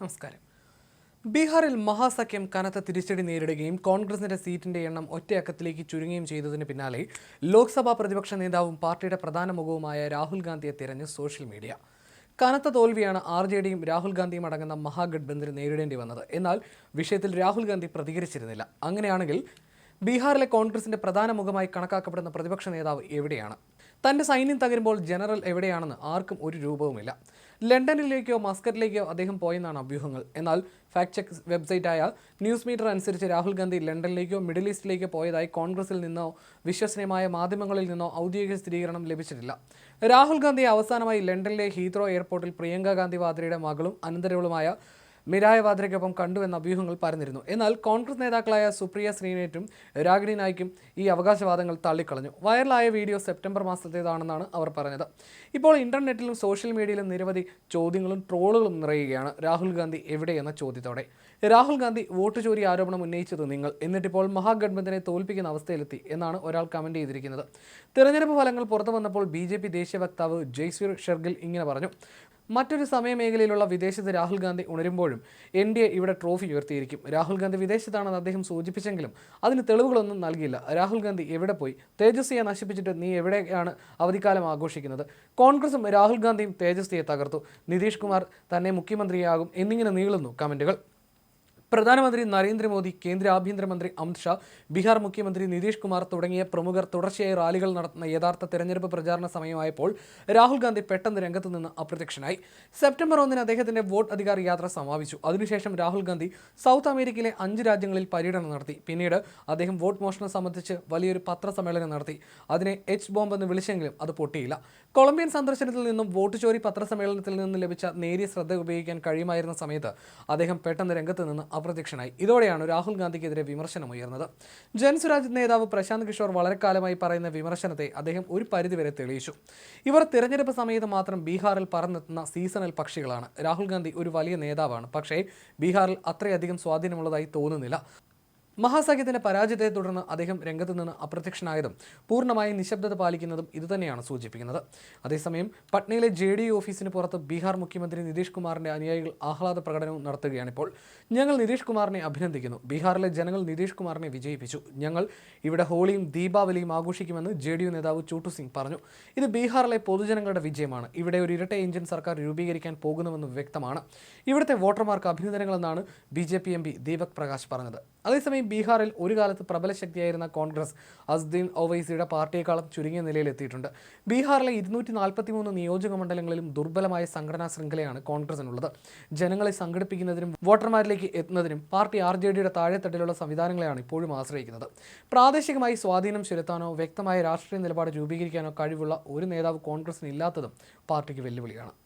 നമസ്കാരം. ബീഹാറിൽ മഹാസഖ്യം കനത്ത തിരിച്ചടി നേരിടുകയും കോൺഗ്രസിന്റെ സീറ്റിന്റെ എണ്ണം ഒറ്റയക്കത്തിലേക്ക് ചുരുങ്ങുകയും ചെയ്തതിന് പിന്നാലെ ലോക്സഭാ പ്രതിപക്ഷ നേതാവും പാർട്ടിയുടെ പ്രധാന മുഖവുമായ രാഹുൽ ഗാന്ധിയെ തിരഞ്ഞ് സോഷ്യൽ മീഡിയ. കനത്ത തോൽവിയാണ് ആർ ജെ ഡിയും രാഹുൽ ഗാന്ധിയും അടങ്ങുന്ന മഹാഗഡ്ബന്ധന് നേരിടേണ്ടി വന്നത്. എന്നാൽ വിഷയത്തിൽ രാഹുൽ ഗാന്ധി പ്രതികരിച്ചിരുന്നില്ല. അങ്ങനെയാണെങ്കിൽ ബീഹാറിലെ കോൺഗ്രസിന്റെ പ്രധാന മുഖമായി കണക്കാക്കപ്പെടുന്ന പ്രതിപക്ഷ നേതാവ് എവിടെയാണ്? തന്റെ സൈന്യം തകരുമ്പോൾ ജനറൽ എവിടെയാണെന്ന് ആർക്കും ഒരു രൂപവുമില്ല. ലണ്ടനിലേക്കോ മസ്കറ്റിലേക്കോ അദ്ദേഹം പോയെന്നാണ് അഭ്യൂഹങ്ങൾ. എന്നാൽ ഫാക്ട് ചെക്ക് വെബ്സൈറ്റായ ന്യൂസ് മീറ്റർ അനുസരിച്ച് രാഹുൽ ഗാന്ധി ലണ്ടനിലേക്കോ മിഡിൽ ഈസ്റ്റിലേക്കോ പോയതായി കോൺഗ്രസിൽ നിന്നോ വിശ്വസനീയമായ മാധ്യമങ്ങളിൽ നിന്നോ ഔദ്യോഗിക സ്ഥിരീകരണം ലഭിച്ചിട്ടില്ല. രാഹുൽ ഗാന്ധി അവസാനമായി ലണ്ടനിലെ ഹീത്രോ എയർപോർട്ടിൽ പ്രിയങ്ക ഗാന്ധി വാദ്രയുടെ മകളും അനന്തരവളുമായ മിരായ വാദ്രയ്ക്കൊപ്പം കണ്ടുവെന്ന അഭ്യൂഹങ്ങൾ പരന്നിരുന്നു. എന്നാൽ കോൺഗ്രസ് നേതാക്കളായ സുപ്രിയ ശ്രീനേറ്റും രാഗിണി നായിക്കും ഈ അവകാശവാദങ്ങൾ തള്ളിക്കളഞ്ഞു. വൈറലായ വീഡിയോ സെപ്റ്റംബർ മാസത്തേതാണെന്നാണ് അവർ പറഞ്ഞത്. ഇപ്പോൾ ഇന്റർനെറ്റിലും സോഷ്യൽ മീഡിയയിലും നിരവധി ചോദ്യങ്ങളും ട്രോളുകളും നിറയുകയാണ്. രാഹുൽ ഗാന്ധി എവിടെയെന്ന ചോദ്യത്തോടെ. രാഹുൽ ഗാന്ധി വോട്ട് ചോരി ആരോപണം ഉന്നയിച്ചത് നിങ്ങൾ. എന്നിട്ടിപ്പോൾ മഹാഗഡ്ബന്ധനെ തോൽപ്പിക്കുന്ന അവസ്ഥയിലെത്തി എന്നാണ് ഒരാൾ കമന്റ് ചെയ്തിരിക്കുന്നത്. തിരഞ്ഞെടുപ്പ് ഫലങ്ങൾ പുറത്തു വന്നപ്പോൾ ബി ദേശീയ വക്താവ് ജയ്സ്വീർ ഷെർഗിൽ ഇങ്ങനെ പറഞ്ഞു. മറ്റൊരു സമയമേഖലയിലുള്ള വിദേശത്ത് രാഹുൽ ഗാന്ധി ഉണരുമ്പോഴും എൻ ഡി എ ഇവിടെ ട്രോഫി ഉയർത്തിയിരിക്കും. രാഹുൽ ഗാന്ധി വിദേശത്താണെന്ന് അദ്ദേഹം സൂചിപ്പിച്ചെങ്കിലും അതിന് തെളിവുകളൊന്നും നൽകിയില്ല. രാഹുൽ ഗാന്ധി എവിടെ പോയി? തേജസ്വിയെ നശിപ്പിച്ചിട്ട് നീ എവിടെയാണ് അവധിക്കാലം ആഘോഷിക്കുന്നത്? കോൺഗ്രസും രാഹുൽ ഗാന്ധിയും തേജസ്വിയെ തകർത്തു. നിതീഷ് കുമാർ തന്നെ മുഖ്യമന്ത്രിയാകും എന്നിങ്ങനെ നീളുന്നു കമന്റുകൾ. പ്രധാനമന്ത്രി നരേന്ദ്രമോദി കേന്ദ്ര ആഭ്യന്തരമന്ത്രി അമിത്ഷാ ബീഹാർ മുഖ്യമന്ത്രി നിതീഷ് കുമാർ തുടങ്ങിയ പ്രമുഖർ തുടർച്ചയായി റാലികൾ നടത്തുന്ന യഥാർത്ഥ തെരഞ്ഞെടുപ്പ് പ്രചാരണ സമയമായപ്പോൾ രാഹുൽ ഗാന്ധി പെട്ടെന്ന് രംഗത്ത് നിന്ന് അപ്രത്യക്ഷനായി. സെപ്റ്റംബർ ഒന്നിന് അദ്ദേഹത്തിന്റെ വോട്ട് അധികാർ യാത്ര സമാപിച്ചു. അതിനുശേഷം രാഹുൽ ഗാന്ധി സൗത്ത് അമേരിക്കയിലെ അഞ്ച് രാജ്യങ്ങളിൽ പര്യടനം നടത്തി. പിന്നീട് അദ്ദേഹം വോട്ട് മോഷണം സംബന്ധിച്ച് വലിയൊരു പത്രസമ്മേളനം നടത്തി. അതിനെ എച്ച് ബോംബ് എന്ന് വിളിച്ചെങ്കിലും അത് പൊട്ടിയില്ല. കൊളംബിയൻ സന്ദർശനത്തിൽ നിന്നും വോട്ട് ചോരി പത്രസമ്മേളനത്തിൽ നിന്നും ലഭിച്ച നേരിയ ശ്രദ്ധ ഉപയോഗിക്കാൻ കഴിയുമായിരുന്ന സമയത്ത് അദ്ദേഹം പെട്ടെന്ന് രംഗത്ത് നിന്ന് അപ്രത്യക്ഷനായി. ഇതോടെയാണ് രാഹുൽ ഗാന്ധിക്കെതിരെ വിമർശനം ഉയർന്നത്. ജൻസുരാജ് നേതാവ് പ്രശാന്ത് കിഷോർ വളരെ കാലമായി പറയുന്ന വിമർശനത്തെ അദ്ദേഹം ഒരു പരിധിവരെ തെളിയിച്ചു. ഇവർ തിരഞ്ഞെടുപ്പ് സമയത്ത് മാത്രം ബീഹാറിൽ പറന്നെത്തുന്ന സീസണൽ പക്ഷികളാണ്. രാഹുൽ ഗാന്ധി ഒരു വലിയ നേതാവാണ്. പക്ഷേ ബീഹാറിൽ അത്രയധികം സ്വാധീനമുള്ളതായി തോന്നുന്നില്ല. മഹാസഖ്യത്തിന്റെ പരാജയത്തെ തുടർന്ന് അദ്ദേഹം രംഗത്ത് നിന്ന് അപ്രത്യക്ഷനായതും പൂർണമായി നിശബ്ദത പാലിക്കുന്നതും ഇതുതന്നെയാണ് സൂചിപ്പിക്കുന്നത്. അതേസമയം പട്നയിലെ ജെ ഡി ഓഫീസിന് പുറത്ത് ബീഹാർ മുഖ്യമന്ത്രി നിതീഷ് കുമാറിന്റെ അനുയായികൾ ആഹ്ലാദ പ്രകടനവും നടത്തുകയാണിപ്പോൾ ഞങ്ങൾ നിതീഷ് കുമാറിനെ അഭിനന്ദിക്കുന്നു. ബീഹാറിലെ ജനങ്ങൾ നിതീഷ് കുമാറിനെ വിജയിപ്പിച്ചു. ഞങ്ങൾ ഇവിടെ ഹോളിയും ദീപാവലിയും ആഘോഷിക്കുമെന്ന് ജെ ഡി യു നേതാവ് ചോട്ടു സിംഗ് പറഞ്ഞു. ഇത് ബീഹാറിലെ പൊതുജനങ്ങളുടെ വിജയമാണ്. ഇവിടെ ഒരു ഇരട്ട എഞ്ചിൻ സർക്കാർ രൂപീകരിക്കാൻ പോകുന്നുവെന്ന് വ്യക്തമാണ്. ഇവിടുത്തെ വോട്ടർമാർക്ക് അഭിനന്ദനങ്ങളെന്നാണ് B J P M P Deepak Prakash പറഞ്ഞത്. അതേസമയം ബീഹാറിൽ ഒരു കാലത്ത് പ്രബല ശക്തിയായിരുന്ന കോൺഗ്രസ് അസ്ദീൻ ഒവൈസിയുടെ പാർട്ടിയെക്കാളും ചുരുങ്ങിയ നിലയിലെത്തിയിട്ടുണ്ട് ബീഹാറിലെ ഇരുന്നൂറ്റി നാൽപ്പത്തി മൂന്ന് നിയോജക മണ്ഡലങ്ങളിലും ദുർബലമായ സംഘടനാ ശൃംഖലയാണ് കോൺഗ്രസിനുള്ളത്. ജനങ്ങളെ സംഘടിപ്പിക്കുന്നതിനും വോട്ടർമാരിലേക്ക് എത്തുന്നതിനും പാർട്ടി ആർ ജെ ഡിയുടെ താഴെത്തട്ടിലുള്ള സംവിധാനങ്ങളെയാണ് ഇപ്പോഴും ആശ്രയിക്കുന്നത്. പ്രാദേശികമായി സ്വാധീനം ചെലുത്താനോ വ്യക്തമായ രാഷ്ട്രീയ നിലപാട് രൂപീകരിക്കാനോ കഴിവുള്ള ഒരു നേതാവ് കോൺഗ്രസിന് ഇല്ലാത്തതും പാർട്ടിക്ക് വെല്ലുവിളിയാണ്.